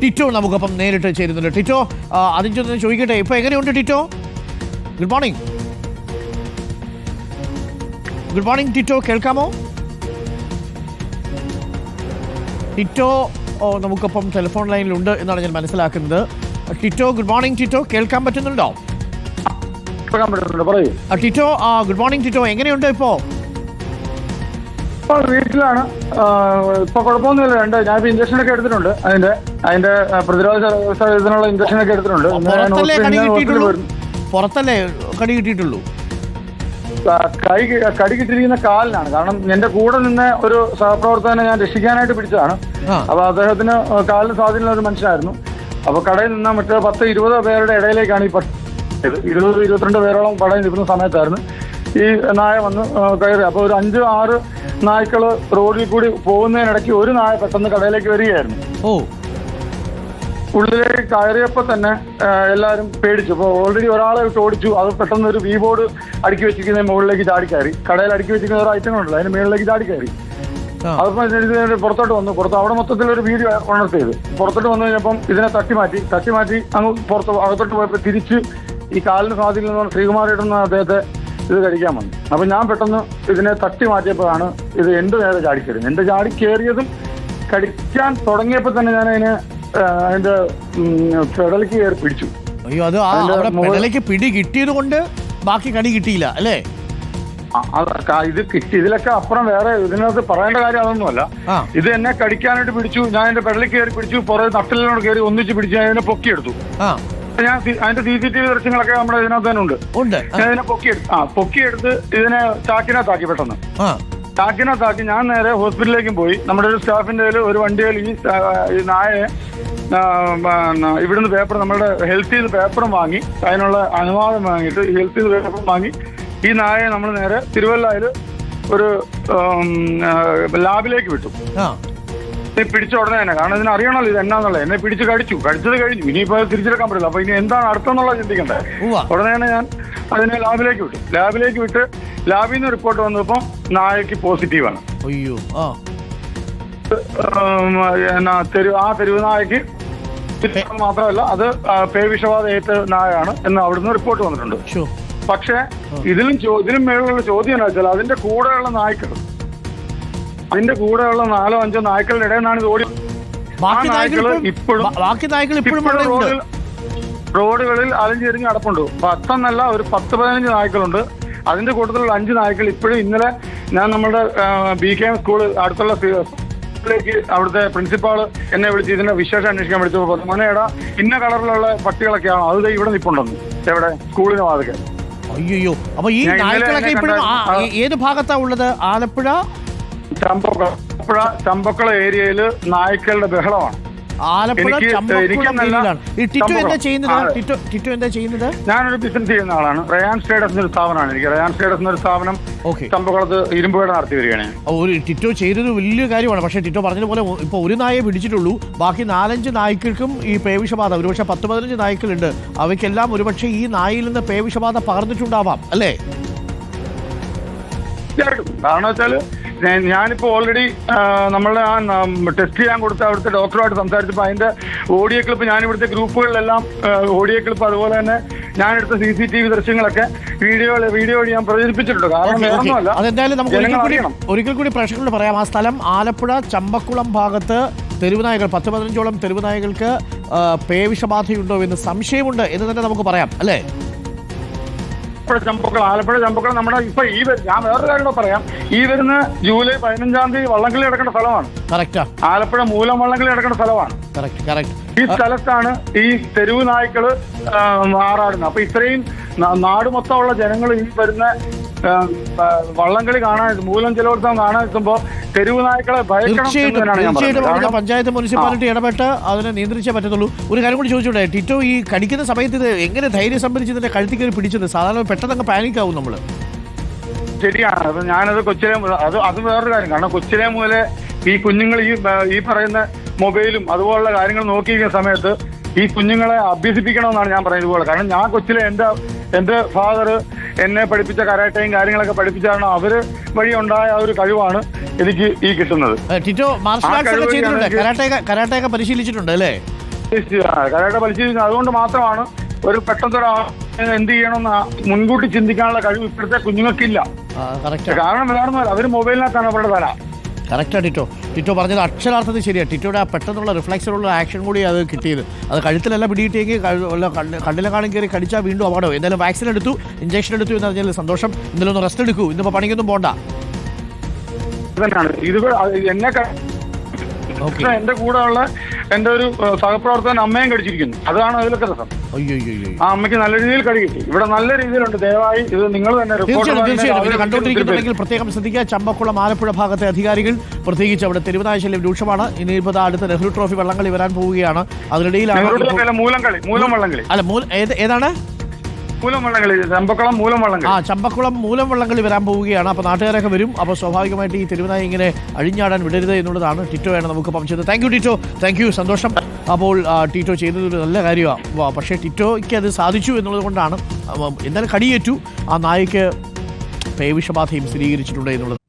ടിറ്റോ നമുക്കൊപ്പം നേരിട്ട് ചേരുന്നുണ്ട്. ടിറ്റോ ആദ്യം ചെന്ന് ചോദിക്കട്ടെ? ഇപ്പൊ എങ്ങനെയുണ്ട് Tito? Good morning good morning Tito. കേൾക്കാമോ? ടിറ്റോ നമുക്കൊപ്പം ടെലിഫോൺ ലൈനിലുണ്ട് എന്നാണ് ഞാൻ മനസ്സിലാക്കുന്നത്. Tito good morning Tito. കേൾക്കാൻ പറ്റുന്നുണ്ടോ? ടിറ്റോ ആ, ഗുഡ് മോർണിംഗ് ടിറ്റോ. എങ്ങനെയുണ്ട് ഇപ്പോ വീട്ടിലാണ്. ഇപ്പൊ കുഴപ്പമൊന്നുമില്ല. രണ്ട് ഞാൻ ഇപ്പൊ ഇഞ്ചക്ഷൻ ഒക്കെ എടുത്തിട്ടുണ്ട്. അതിന്റെ അതിന്റെ പ്രതിരോധ ഇതിനുള്ള ഇഞ്ചക്ഷൻ ഒക്കെ എടുത്തിട്ടുണ്ട്. പുറത്തല്ലേ കടി കിട്ടിയിട്ടുള്ളൂ? കൈ കടി കിട്ടിയിരിക്കുന്ന കാലിനാണ്. കാരണം എന്റെ കൂടെ നിന്ന് ഒരു സഹപ്രവർത്തകനെ ഞാൻ രക്ഷിക്കാനായിട്ട് പിടിച്ചതാണ്. അപ്പൊ അദ്ദേഹത്തിന് കാലിന് സ്വാധീനമുള്ള ഒരു മനുഷ്യനായിരുന്നു. അപ്പൊ കടയിൽ നിന്ന് മറ്റേ പത്ത് ഇരുപത് പേരുടെ ഇടയിലേക്കാണ് ഈ ഇരുപത് ഇരുപത്തിരണ്ട് പേരോളം കടയിൽ നിൽക്കുന്ന സമയത്തായിരുന്നു. ഈ നായ വന്ന് കയറി. അപ്പൊ ഒരു അഞ്ച് ആറ് നായ്ക്കൾ റോഡിൽ കൂടി പോകുന്നതിനിടയ്ക്ക് ഒരു നായ പെട്ടെന്ന് കടയിലേക്ക് വരികയായിരുന്നു. ഓ. ഉള്ളിലേക്ക് കയറിയപ്പോ തന്നെ എല്ലാരും എല്ലാവരും പേടിച്ചു. അപ്പോൾ ഓൾറെഡി ഒരാളെ വിട്ട് ഓടിച്ചു. അത് പെട്ടെന്ന് ഒരു വി ബോർഡ് അടുക്കി വെച്ചിരിക്കുന്ന മുകളിലേക്ക് ചാടി കയറി. കടയിൽ അടുക്കി വെച്ചിരിക്കുന്ന ഒരു ഐറ്റം ഉണ്ടല്ലോ അതിന് മുകളിലേക്ക് ചാടി കയറി. അതിപ്പോ പുറത്തോട്ട് വന്നു. പുറത്ത് അവിടെ മൊത്തത്തിൽ ഒരു വീഡിയോ ഉണർത്തി ചെയ്ത്. പുറത്തോട്ട് വന്നു കഴിഞ്ഞപ്പം ഇതിനെ തട്ടി മാറ്റി. തട്ടി മാറ്റി അങ്ങ് പുറത്ത് അകത്തോട്ട് പോയപ്പോൾ തിരിച്ച് ഈ കാലിന് സ്വാധീനം എന്ന് പറഞ്ഞ ഇടുന്ന അദ്ദേഹത്തെ ഇത് കഴിക്കാൻ വന്നു. അപ്പൊ ഞാൻ പെട്ടെന്ന് ഇതിനെ തട്ടി മാറ്റിയപ്പോഴാണ് ഇത് എന്റെ നേരെ ചാടി കയറിയത് എന്റെ ചാടി കയറിയതും കടിക്കാൻ തുടങ്ങിയപ്പോൾ തന്നെ ഞാൻ അതിന് അതിന്റെ പെടലിക്ക് കയറി പിടിച്ചു. അയ്യോ അത് അവിടെ പെടലേക്ക് പിടി കിട്ടിയത് കൊണ്ട് ബാക്കി കടി കിട്ടിയില്ല അല്ലേ? ഇത് കിട്ടി. ഇതിലൊക്കെ അപ്പുറം വേറെ ഇതിനകത്ത് പറയേണ്ട കാര്യം അതൊന്നുമല്ല. ഇത് എന്നെ കടിക്കാനായിട്ട് പിടിച്ചു. ഞാൻ എന്റെ പെടലിൽ കയറി പിടിച്ചു. പുറകെ നട്ടലിനോട് കയറി ഒന്നിച്ച് പിടിച്ച് ഞാൻ ഇതിനെ പൊക്കിയെടുത്തു. ഞാൻ അതിന്റെ സി സി ടി വി ദൃശ്യങ്ങളൊക്കെ നമ്മുടെ ഇതിനകത്ത് തന്നെ ഉണ്ട്. ഉണ്ട്. ഞാൻ ഇതിനെ പൊക്കിയെടുത്ത് ആ പൊക്കിയെടുത്ത് ഇതിനെ ചാക്കിനകത്താക്കി പെട്ടെന്ന്. ആ. ചാക്കിനകത്താക്കി ഞാൻ നേരെ ഹോസ്പിറ്റലിലേക്കും പോയി. നമ്മുടെ ഒരു സ്റ്റാഫിന്റെ കയ്യിൽ ഒരു വണ്ടിയിൽ ഈ ഈ നായയെ ആ, പിന്നെ ഇവിടുന്ന് പേപ്പർ നമ്മുടെ ഹെൽത്ത് ചെയ്ത് പേപ്പറും വാങ്ങി അതിനുള്ള അനുവാദം വാങ്ങിയിട്ട് ഹെൽത്ത് ചെയ്ത് പേപ്പറും വാങ്ങി ഈ നായയെ നമ്മൾ നേരെ തിരുവല്ലയിൽ ഒരു ഉം, ആ, ലാബിലേക്ക് വിട്ടു. ആ. ഈ പിടിച്ച ഉടനെ തന്നെ. കാരണം ഇതിന് അറിയണല്ലോ ഇത് എന്നാന്നുള്ളത്. എന്നെ പിടിച്ച് കടിച്ചു. കടിച്ചത് കഴിഞ്ഞു. ഇനിയിപ്പോ തിരിച്ചെടുക്കാൻ പറ്റില്ല. അപ്പൊ ഇനി എന്താണ് അടുത്തം എന്നുള്ളത് ചിന്തിക്കണ്ടേ. ഉടനെ തന്നെ ഞാൻ അതിനെ ലാബിലേക്ക് വിട്ടു. ലാബിലേക്ക് വിട്ട് ലാബിൽ നിന്ന് റിപ്പോർട്ട് വന്നപ്പോൾ നായക്ക് പോസിറ്റീവാണ്. അയ്യോ ആ. തെരു ആ തെരുവ് നായക്ക് ഇത് മാത്രമല്ല അത് പേവിഷവാദ പേവിഷബാധ ഏറ്റ നായാണ് എന്ന് അവിടുന്ന് റിപ്പോർട്ട് വന്നിട്ടുണ്ട്. പക്ഷേ ഇതിലും ഇതിനും ഇതിലും മേലുള്ള ചോദ്യം എന്താ വെച്ചാൽ അതിന്റെ കൂടെയുള്ള നായ്ക്കൾ അതിന്റെ കൂടെയുള്ള നാലോ അഞ്ചോ നായ്ക്കളുടെ ഇടയിൽ നിന്നാണ് ഇത് ഓടി ബാക്കി നായ്ക്കൾ ഇപ്പോഴും ബാക്കി നായ്ക്കൾ ഇപ്പോഴും റോഡിൽ റോഡുകളിൽ അലഞ്ചെരിഞ്ഞ് കിടപ്പുണ്ട്. പത്തെന്നല്ല ഒരു പത്ത് പതിനഞ്ച് നായ്ക്കളുണ്ട്. അതിന്റെ കൂട്ടത്തിലുള്ള അഞ്ച് നായ്ക്കൾ ഇപ്പോഴും ഇന്നലെ ഞാൻ നമ്മുടെ ബി കെ എം സ്കൂൾ അടുത്തുള്ള സ്കൂളിലേക്ക് അവിടുത്തെ പ്രിൻസിപ്പാൾ എന്നെ വിളിച്ച് ഇതിന്റെ വിശേഷം അന്വേഷിക്കാൻ വിളിച്ചപ്പോൾ പറഞ്ഞു ഇന്ന കളറിലുള്ള പട്ടികളൊക്കെയാണ് അത് ഇവിടെ നിൽപ്പുണ്ടെന്ന് എവിടെ? സ്കൂളിന് വാതിക്കെ അയ്യോ അപ്പൊ ഈ നായ്ക്കളൊക്കെ ഇപ്പോഴും ഏത് ഭാഗത്താ ഉള്ളത്? ആലപ്പുഴ ചമ്പക്കുള ചമ്പക്കുള ചമ്പക്കുള ഏരിയയിൽ നായ്ക്കളുടെ ബഹളമാണ്. ആലപ്പുഴ എനിക്ക് ചമ്പക്കുളം എനിക്കെന്നല്ല, ഈ ടിറ്റോ എന്താ ചമ്പക്കുളം. ചെയ്യുന്നത്? ആ. ടിറ്റോ ടിറ്റോ എന്താ ചെയ്യുന്നത്? ഞാനൊരു ബിസിനസ് ചെയ്യുന്ന ആളാണ്. റയാൻ സ്റ്റേഡസ് എന്നൊരു സ്ഥാപനമാണ് എനിക്ക്. റയാൻ സ്റ്റേഡസ് എന്നൊരു സ്ഥാപനം ഓക്കെ. ചമ്പക്കുളത്ത് ഇരുമ്പുകട നടത്തി വരികയാണ്. ഞാൻ. ഒരു ടിറ്റോ ചെയ്തത് വലിയ കാര്യമാണ്. പക്ഷേ ടിറ്റോ പറഞ്ഞതുപോലെ ഇപ്പൊ ഒരു നായെ പിടിച്ചിട്ടുള്ളൂ. ബാക്കി നാലഞ്ച് നായ്ക്കൾക്കും ഈ പേവിഷബാധ ഒരുപക്ഷെ പത്ത് പതിനഞ്ച് നായ്ക്കളുണ്ട്. അവയ്ക്കെല്ലാം ഒരുപക്ഷെ ഈ നായിൽ നിന്ന് പേവിഷബാധ പകർന്നിട്ടുണ്ടാവാം. അല്ലേ? തീർച്ചയായിട്ടും. കാരണം വെച്ചാൽ ഞാൻ- ഞാനിപ്പോ ഓൾറെഡി നമ്മളുടെ ആ ടെസ്റ്റ് ചെയ്യാൻ കൊടുത്ത അവിടുത്തെ ഡോക്ടറുമായിട്ട് സംസാരിച്ചപ്പോൾ അതിന്റെ ഓഡിയോ ക്ലിപ്പ് ഞാൻ ഇവിടുത്തെ ഗ്രൂപ്പുകളിലെല്ലാം ഓഡിയോ ക്ലിപ്പ് അതുപോലെ തന്നെ ഞാൻ എടുത്ത സി സി ടി വി ദൃശ്യങ്ങളൊക്കെ വീഡിയോ വീഡിയോ വഴി ഞാൻ പ്രചരിപ്പിച്ചിട്ടുണ്ട്. കാരണം. വേറൊന്നുമല്ല അതെന്തായാലും നമുക്ക് ഒരിക്കൽ കൂടി ഒരിക്കൽ കൂടി പ്രേക്ഷകരോട് പറയാം. ആ സ്ഥലം ആലപ്പുഴ ചമ്പക്കുളം ഭാഗത്ത് തെരുവുനായകൾ പത്ത് പതിനഞ്ചോളം തെരുവുനായകൾക്ക് പേവിഷബാധയുണ്ടോ എന്ന് സംശയമുണ്ട് എന്ന് തന്നെ നമുക്ക് പറയാം അല്ലേ? ആലപ്പുഴ ചമ്പക്കുളം ആലപ്പുഴ ചമ്പക്കുളം നമ്മുടെ ഇപ്പൊ ഈ ഞാൻ വേറൊരു കാര്യം കൂടെ പറയാം. ഈ വരുന്ന ജൂലൈ പതിനഞ്ചാം തീയതി വള്ളംകളി നടക്കേണ്ട സ്ഥലമാണ്. ആലപ്പുഴ മൂലം വള്ളംകളി നടക്കേണ്ട സ്ഥലമാണ്. ഈ സ്ഥലത്താണ് ഈ തെരുവ് നായ്ക്കൾ ആറാടുന്നത്. അപ്പൊ ഇത്രയും നാട് മൊത്തമുള്ള ജനങ്ങൾ ഈ വരുന്ന വള്ളംകളി കാണാൻ മൂലം ജലോത്സവം കാണാൻ എത്തുമ്പോ തെരുവ് നായ്ക്കളെ തീർച്ചയായിട്ടും അവിടെ പഞ്ചായത്ത് മുനിസിപ്പാലിറ്റി ഇടപെട്ട് അതിനെ നിയന്ത്രിച്ചേ പറ്റത്തുള്ളൂ. ഒരു കാര്യം കൂടി ചോദിച്ചോട്ടെ ടിറ്റോ ഈ കടിക്കുന്ന സമയത്ത് ഇത് എങ്ങനെ ധൈര്യം സംഭരിച്ച് ഇതിന്റെ കഴുത്തിക്ക് കയറി പിടിച്ചത്? സാധാരണ പെട്ടെന്ന് അങ്ങ് പാനിക് ആവും നമ്മൾ. ശരിയാണ്. അത് ഞാനത് കൊച്ചിലെ അത് അത് വേറൊരു കാര്യം. കാരണം കൊച്ചിലെ മുതലേ ഈ കുഞ്ഞുങ്ങൾ ഈ ഈ പറയുന്ന മൊബൈലും അതുപോലുള്ള കാര്യങ്ങൾ നോക്കിയിരിക്കുന്ന സമയത്ത് ഈ കുഞ്ഞുങ്ങളെ അഭ്യസിപ്പിക്കണമെന്നാണ് ഞാൻ പറയുന്നത് ഇതുപോലെ. കാരണം ഞാൻ കൊച്ചിലെ എന്റെ എന്റെ ഫാദർ എന്നെ പഠിപ്പിച്ച കരാട്ടയും കാര്യങ്ങളൊക്കെ പഠിപ്പിച്ചാണ് അവർ വഴി ഉണ്ടായ ഒരു കഴിവാണ്. എനിക്ക് ഈ കിട്ടുന്നത്. ടിറ്റോ മാർഷൽ ആർട്സ് ഒക്കെ ചെയ്തിട്ടുണ്ട്. കരാട്ടെ കരാട്ടെ ഒക്കെ പരിശീലിച്ചിട്ടുണ്ട് അല്ലേ? കരാട്ടെ പരിശീലിച്ചു അതുകൊണ്ട് മാത്രമാണ് ഒരു പെട്ടെന്നൊരു എന്ത് ചെയ്യണമെന്ന് മുൻകൂട്ടി ചിന്തിക്കാനുള്ള കഴിവ് ഇപ്പോഴത്തെ കുഞ്ഞുങ്ങൾക്കില്ല. കാരണം വേണമെന്നല്ല അവർ മൊബൈലിനകത്താണ് അവരുടെ തല. കറക്റ്റാണ് ടിറ്റോ. ടിറ്റോ പറഞ്ഞത് അക്ഷരാർത്ഥത്തിൽ ശരിയാണ് ടിറ്റോയുടെ ആ പെട്ടെന്നുള്ള റിഫ്ലക്സിലുള്ള ആക്ഷൻ കൂടി അത് കിട്ടിയത്. അത് കഴുത്തിലെല്ലാം പിടിയിട്ടേക്ക് കണ്ണിലെ കാണും കയറി കടിച്ചാൽ വീണ്ടും അപകടം. എന്തായാലും വാക്സിൻ എടുത്തു ഇഞ്ചക്ഷൻ എടുത്തു എന്ന് പറഞ്ഞാൽ സന്തോഷം. ഇന്നലെ ഒന്ന് റെസ്റ്റ് എടുക്കൂ. ഇന്നിപ്പോൾ പണിക്കൊന്നും പോണ്ട. തന്നെയാണ് ഇത് എന്നെ എന്റെ കൂടെ ഉള്ള എന്റെ ഒരു സഹപ്രവർത്തകൻ അമ്മയും കടിച്ചിരിക്കുന്നു. അതാണ് അതിലൊക്കെ രസം. ആ അമ്മയ്ക്ക് നല്ല രീതിയിൽ കടി കിട്ടി. ഇവിടെ നല്ല രീതിയിലുണ്ട്. ദയവായി ഇത് നിങ്ങൾ തന്നെ റിപ്പോർട്ട് കണ്ടുകൊണ്ടിരിക്കുന്നുണ്ടെങ്കിൽ പ്രത്യേകം ശ്രദ്ധിക്കുക. ചമ്പക്കുളം ആലപ്പുഴ ഭാഗത്തെ അധികാരികൾ പ്രത്യേകിച്ച് അവിടെ തെരുവുനായ ശല്യം രൂക്ഷമാണ്. ഇനിയിപ്പോൾ അടുത്ത നെഹ്റു ട്രോഫി വള്ളംകളി വരാൻ പോവുകയാണ്. അതിനിടയിലാണ് മൂലം കളി മൂലം വള്ളംകളി. അല്ല ഏതാണ്? ചെമ്പക്കുളം മൂലം ആ ചമ്പക്കുളം മൂലം വള്ളംകളി വരാൻ പോവുകയാണ്. അപ്പോൾ നാട്ടുകാരൊക്കെ വരും. അപ്പോൾ സ്വാഭാവികമായിട്ട് ഈ തെരുവുനായി ഇങ്ങനെ അഴിഞ്ഞാടാൻ വിടരുത് എന്നുള്ളതാണ് ടിറ്റോയാണ് നമുക്ക് പങ്കുവച്ചത്. Thank you Tito. Thank you സന്തോഷം. അപ്പോൾ ടിറ്റോ ചെയ്തത് ഒരു നല്ല കാര്യമാണ് പക്ഷേ ടിറ്റോയ്ക്ക് അത് സാധിച്ചു എന്നുള്ളത് കൊണ്ടാണ് എന്തായാലും കടിയേറ്റു. ആ നായക്ക് പേവിഷബാധയും സ്ഥിരീകരിച്ചിട്ടുണ്ട് എന്നുള്ളത്.